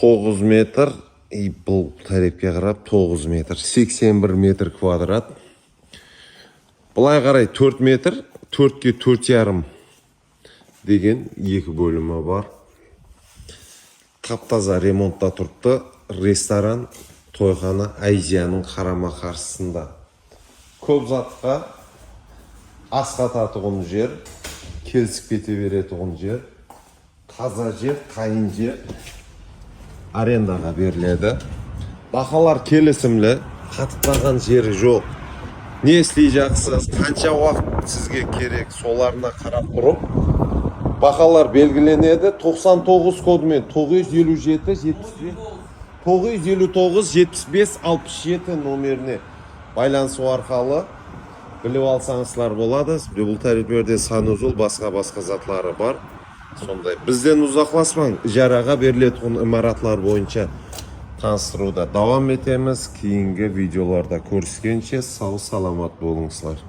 тоғыз метр. И бұл тарепке қарап тоғыз метр. 81 метр квадрат. Былай қарай 4 метр төртке төрт ярым деген екі бөлімі бар. Қаптаза ремонтта тұрыпты ресторан тойхана айзияның қарама қарсысында. Көп затқа асқататұғын жер келісіп кете беретұғын жер таза жер қайын жер. Арендаға беріледі. Бағалар келісімлі қатып жері жоқ. Не істей жақсыз қанша уақыт сізге керек? Соларына қарап тұрып. Бағалар белгіленеді. 99 кодымен 957 75 959 75 67 номеріне байланысу арқылы біліп алсаңыздар болады. Бұл тарифтерде санузел басқа басқа затлары бар. Сондай. Бізден ұзақласпаң. Ижараға берілетін имаратлар бойынша таныстыруда. Давам етеміз. Кейінгі видеоларда көріскенше сау саламат болыңыздар.